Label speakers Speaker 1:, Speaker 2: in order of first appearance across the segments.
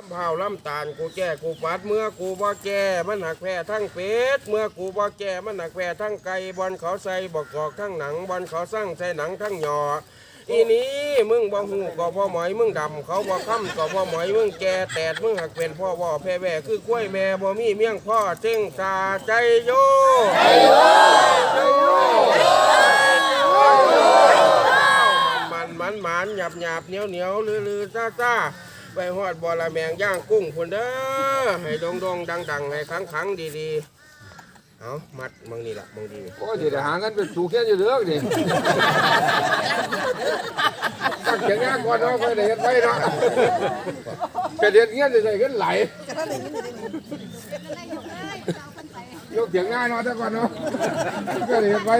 Speaker 1: ลำเผาลำตาลกูแก่กูปัดเมื่อกูบ่แก่มันหักแพร่ทั้งเป็ดเมื่อกูบ่แก่มันหักแพร่ทั้งไก่บอลเขาใส่บอกกอกทั้งหนังบอลเขาสร้างใส่หนังทั้งหยออีนี้มึงบ่หูก็พ่อหมอยมึงดำเขาบ่ค้ำก็พ่อหมอยมึงแก่แตดมึงหักเป็นพ่อว่อแพ่แว่คือกล้วยแม่บ่มีเมี่ยงพ่อเจ้งตาใจโยใจโยมันมันมันหยาบหยาบเหนียวเหนียวลือลือซ่าซ่า ไปหอดบอละแมงย่างกุ้งคนเด้อให้ดงดงดังดังให้ขังขังดีดีเอามัดมึงนี่ละมึงดี
Speaker 2: โอ้ยเดี๋ยวหาเงินไปสู่แค่อยู่เรื่องดิตักเขียนงานก่อนเนาะไปเดี๋ยวไปเนาะกระเด็นเงี้ยจะได้เงินไหล ยกเขียนงานเนาะแต่ก่อนเนาะก็ได้เฮ็ดไป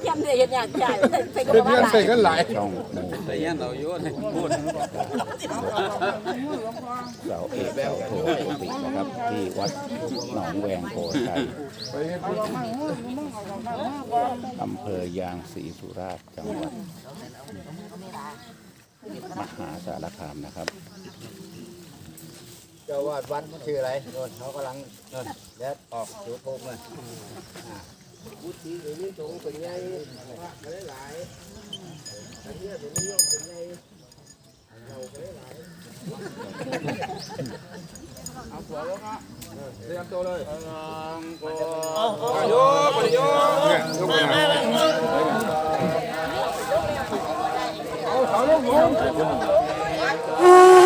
Speaker 3: เพียงเลยเห็นอย่างใหญ่เป็น
Speaker 2: เฮ็ดเงี้ยใส่เงินไหล
Speaker 4: ช่อง
Speaker 5: แต่ยันเราอยู่ในพูด
Speaker 4: เสาเอกเสาโทปกตินะครับที่วัดหนองแวงโพชัย
Speaker 2: ไปเฮ็ดไป
Speaker 4: อำเภอยางศรีสุราษฎร์จังหวัดมหาสารคามนะครับ
Speaker 5: เจ้าวาดวัดชื่ออะไรโน่นเขากำลังโน่นเด็ดออกจูโพกเลย
Speaker 1: บุตรีหรือนิสงเป็นไงพระก็ได้หลายอันเนี้ยเป็นนิยมเป็นไงเราก็ได้หลาย
Speaker 2: เตรียมตัวเลย
Speaker 1: โยกโยก
Speaker 2: เนี่ยยกมาเอาเอาลงลง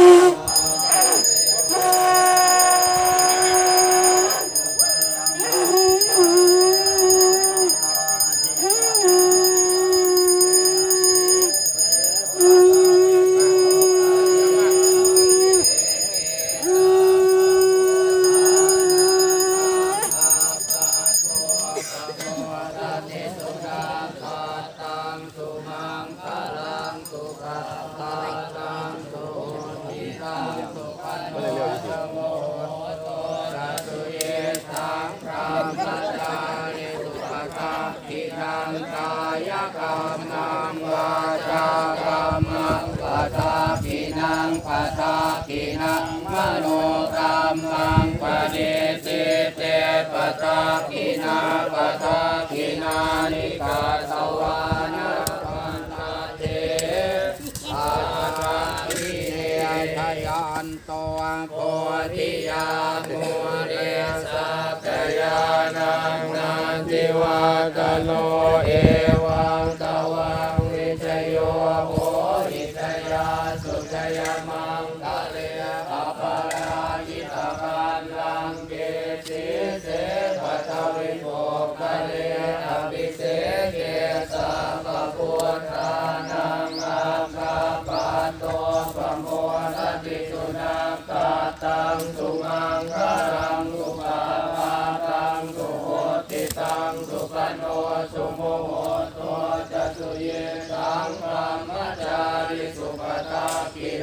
Speaker 5: มโนกรรมังปณิสิเตปตากินาปตากินานิกาสวานาปันตะเตอาตาวิเนยยันโวโพติยาโมเรสัตยานังนันติวากโลเอวา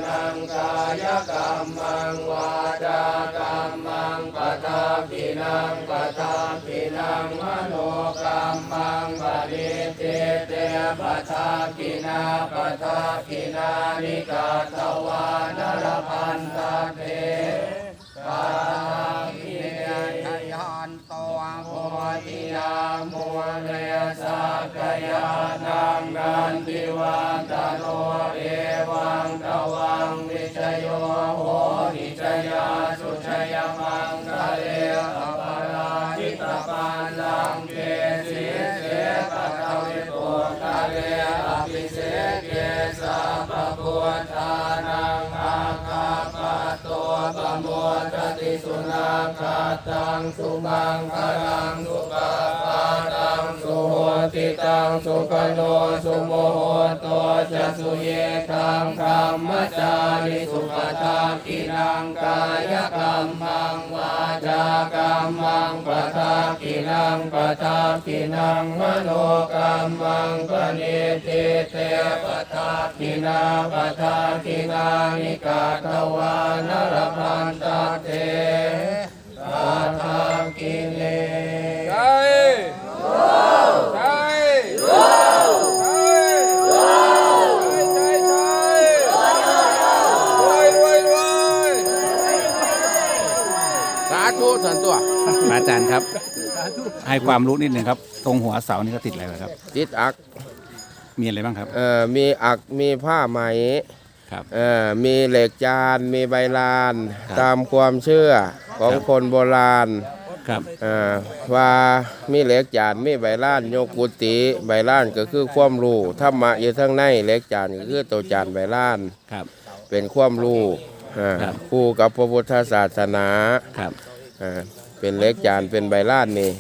Speaker 5: จังกายกรรมังวาจากรรมังปตากินังปตากินังมโนกรรมังปริเตเตปตากินาปตากินานิกาตวานรพันตาเตกามิเนยานตัวโพธิยามุเรสักยานังนันทิวันตโนเอ นาคาตังสุมังคลังสุปา สุโหติตังสุปโนสุโมโหโตจะสุเยทังธรรมจาริสุปทากินังกายกรรมังวาจากรรมังปทากินังปทากินังมโนกรรมังปณิติเตปทากินาปทากินานิกาตวานรพันตเตปทากิเล
Speaker 2: ธุสันตัว
Speaker 4: พระอาจารย์ครับ ให้ความรู้นิดหนึ่งครับ ตรงหัวเสานี่ก็ติดอะไรไว้ครับ
Speaker 1: ติดอัก
Speaker 4: มีอะไรบ้างครับ
Speaker 1: เอ่อมีอักมีผ้าไหม
Speaker 4: ครับ
Speaker 1: เอ่อมีเหล็กจาน มีใบลาน
Speaker 4: ครับ
Speaker 1: ตามความเชื่อของคนโบราณ
Speaker 4: ครับ
Speaker 1: เอ่อว่ามีเหล็กจานมีใบลานโยกุติใบลานก็คือความรู้ธรรมะอยู่ทั้งในเหล็กจานก็คือตัวจานใบลาน
Speaker 4: ครับ
Speaker 1: เป็นความรู้ อ่า
Speaker 4: ครับ
Speaker 1: คู่กับพระพุทธศาสนา
Speaker 4: ครับ
Speaker 1: อ่าเป็นเหล็กจานเป็นใบลานนี่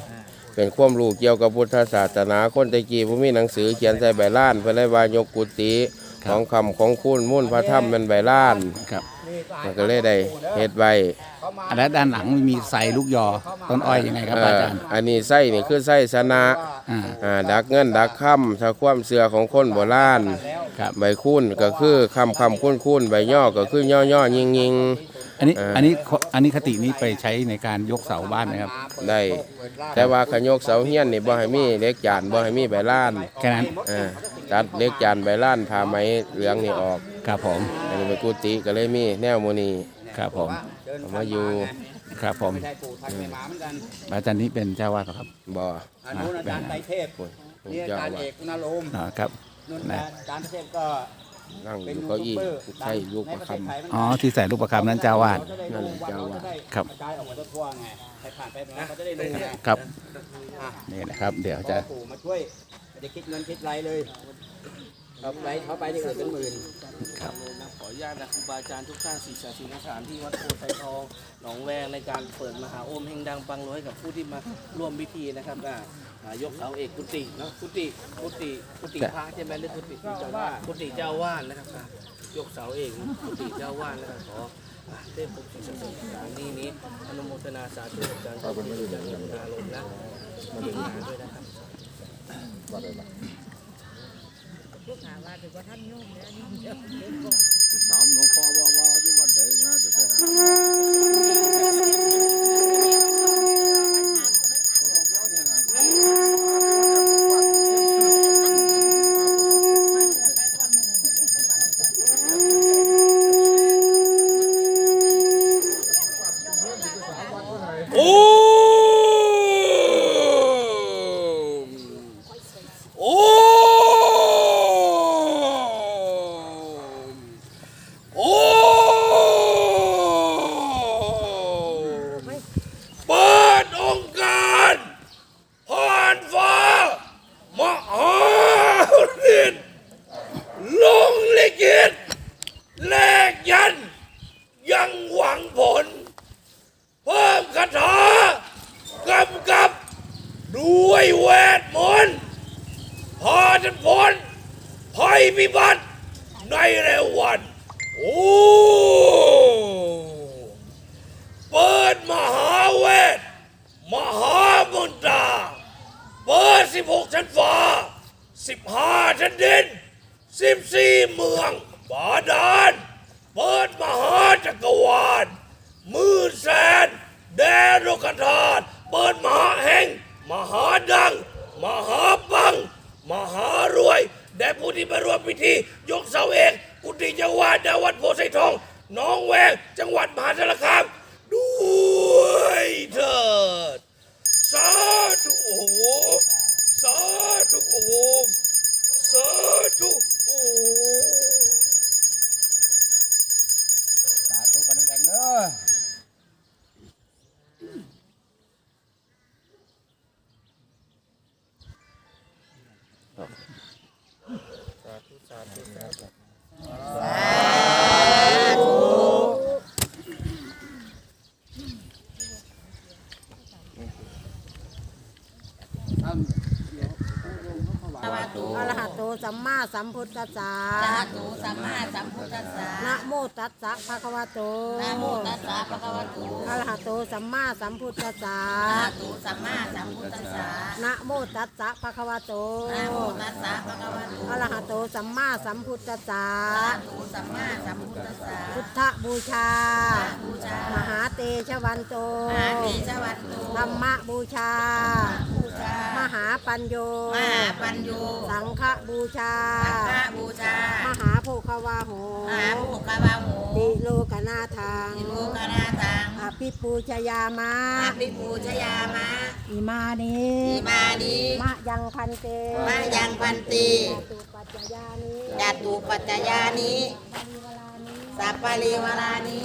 Speaker 1: เป็นความรู้เกี่ยวกับพุทธศาสนา คนแตะกี้ผู้มีหนังสือเขียนใส่ใบลานเพื่อเลยว่ายกกุติ ของคำของคุณมุ่นพระธรรมเป็นใบลาน
Speaker 4: ครับ
Speaker 1: มันก็เลยได้เฮ็ดไว้
Speaker 4: อันนั้นด้านหลังมีใส่ลูกยอต้นอ้อยยังไงครับพระอาจารย์
Speaker 1: เอ่ออันนี้ไส้นี่คือไส้สนะ
Speaker 4: อ่า
Speaker 1: อ่าดักเงินดักค่ำถ้าความเสือของคนโบราณ
Speaker 4: ครับ
Speaker 1: ใบคุ้นก็คือคำคำคุ้นคุ้นใบย่อก็คือย่อย่อยิงยิง
Speaker 4: อันนี้
Speaker 1: เอ่ออั
Speaker 4: อันนี้อันนี้คตินี้ไปใช้ในการยกเสาบ้านนะครับ
Speaker 1: ได้ แต่ว่าขยกเสาเฮียนนี่บ่ให้มีเล็กจานบ่ให้มีใบล้าน
Speaker 4: แค่นั้น
Speaker 1: เออ ตัดเล็กจานใบล้านพาไหมเหลืองนี่ออก
Speaker 4: ครับผม
Speaker 1: อันนี้เป็นกุฏิก็เลยมีแนวโมนี
Speaker 4: ครับผม
Speaker 1: เอามาอยู่
Speaker 4: ครับผม
Speaker 5: ไม่ได้ปู่ทันไปหมาเหมือนกัน
Speaker 4: พระอาจารย์นี้เป็นเจ้าวาดเหรอครับ
Speaker 1: บ่
Speaker 5: อันนู้นอาจารย์ไตรเทพ
Speaker 1: ผมผม
Speaker 5: นี่อา
Speaker 1: เจ้า
Speaker 5: จารย์
Speaker 1: ว่า
Speaker 5: เอกนาโรม
Speaker 4: อ๋อครับ
Speaker 5: นู่นอาจารย์ไตรเทพก็
Speaker 1: นั่งอ
Speaker 5: เป็น
Speaker 1: ยู่
Speaker 5: ยู
Speaker 1: เก้า
Speaker 5: ทูบ
Speaker 1: อี้
Speaker 5: เบอร์
Speaker 1: ใช่ลูกประ
Speaker 5: ใน
Speaker 1: ค
Speaker 5: เทศไทยเหมือน
Speaker 4: อ๋
Speaker 5: กั
Speaker 4: อนที่ใส่ลูกประคำนั้นเจ้าวาด
Speaker 5: เขาจะได้
Speaker 1: นั่นแหละ
Speaker 5: รู้
Speaker 1: เจ้า
Speaker 5: ว่า
Speaker 1: ว่า
Speaker 5: จะได้
Speaker 4: ครับ
Speaker 5: กระจายออกมาทั่วๆไงใครผ่านไปมาเขาจะได้รู้ไง
Speaker 4: ครับ
Speaker 5: อะ
Speaker 4: นี่นะครับ เดี๋ยวจะ
Speaker 5: ขอปู่มาช่วยไม่ได้คิดเงินคิดไรเลยเขาไปเขาไปที่อื่นเป็นหมื่น
Speaker 4: ครับ
Speaker 6: ขออนุญาตนะครูบาอาจารย์ทุกท่านศิษยาศิลสถานที่วัดโพไซทองหนองแวงในการเปิดมหาโอมเฮงดังปังรวยให้กับผู้ที่มาร่วมพิธีนะครับอ่าอ่ายกเสาเอกกุฏิเนาะกุฏิกุฏิกุฏิพระใช่ไหมหรือกุฏิเจ้าวาดกุฏิเจ้าวาดนะครับอ่ายกเสาเอกกุฏิเจ้าวาดนะครับขออ่าเทพบุตรศิษยาศิลสถานที่นี้อนุโมทนาสาธุอาจารย์ขอบคุณอาจารย์กับนาลงนะมาเป็นงานด้วยนะครับ
Speaker 2: ถามหลวงพ่อว่าว่าเขาอยู่วัดไหนนะจะไปหา
Speaker 1: โอ้โอ้โอ้เปิดองค์การผ่านฟ้ามหาฤทธิ์ลงลิขิตแลกยันยังหวังผล เพิ่มคาถากำกับ ด้วยเวทมนต์พาจนพ้นภัยพิบัติในเร็ววัน โอ้ เปิดมหาเวท มหามนตราเปิด สิบหกชั้นฟ้าสิบห้าชั้นดินสิบสี่เมืองบาดาลเปิดมหาจักรวาลมืดแสน แดนโลกธาตุเปิดมหาแห่ง มหาดัง มหาปัง มหารวยแด่ผู้ที่มาร่วมพิธี ยกเสาเอกกุฏิเจ้าวาดณวัดโพไซทองน้องแวงจังหวัดมหาสารคามด้วยเถิด สาธุ สาธุส อะ
Speaker 3: ระหะโตสัมมาสัมพุทธัสสะ
Speaker 7: สาธุสัมมาสัมพุทธัสสะ
Speaker 3: นะโมตัสสะภะคะวะโต
Speaker 7: นะโมตัสสะภะคะวะโต
Speaker 3: อะระหะโตสัมมาสัมพุทธัสสะ
Speaker 7: สาธุสัมมาสัมพุทธัสสะ
Speaker 3: นะโมตัสสะภะคะวะโต
Speaker 7: นะโมตัสสะภะคะวะโต
Speaker 3: อะระหะโตสัมมาสัมพุทธัสสะ
Speaker 7: สาธุสัมมาสัมพุทธัสสะ
Speaker 3: พุทธบูชา
Speaker 7: บูชาม
Speaker 3: หาเตชะวันโต
Speaker 7: มหาเทชวันโต
Speaker 3: ธรรมบูชา
Speaker 7: บูชา ม
Speaker 3: หาปัญโย
Speaker 7: มหาปัญโย
Speaker 3: สังฆบูชา
Speaker 7: สังฆบูชา ม
Speaker 3: หาโภควาโห
Speaker 7: มหาภูกาวาโห
Speaker 3: ติโลกนาทัง
Speaker 7: ติโลกนาตัง
Speaker 3: อภิปูชยามะ
Speaker 7: อาภิปูชยามะ
Speaker 3: อิมานิ
Speaker 7: อิมานิ
Speaker 3: มะยังพันเต
Speaker 7: มะยังพันติ
Speaker 3: ตุปัจจยานิ
Speaker 7: จตุปัจจยานิสัพพะริวารานิ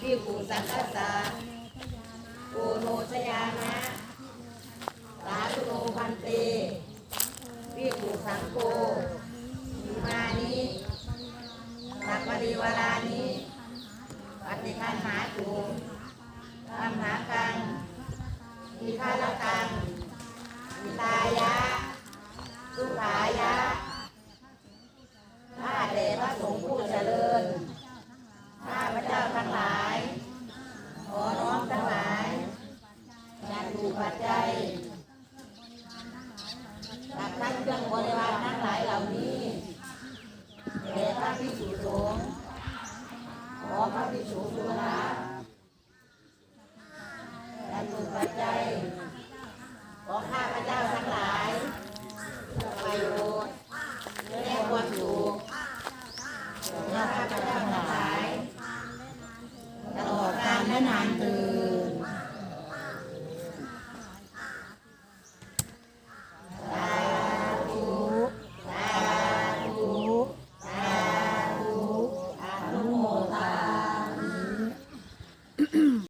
Speaker 7: ภิกขุสังฆสสะโกโนชยามะ สาธุโนพันติภิกขุสังโฆมานิสัพพะริวารานิปฏิคันหาตุธรรมหากังอิคาลกังอิตายะ สุขายะข้าแต่พระสงฆ์ผู้เจริญ ข้าพระเจ้าทั้งหลาย ขอน้อมทั้งหลายจาถูกปัจจัย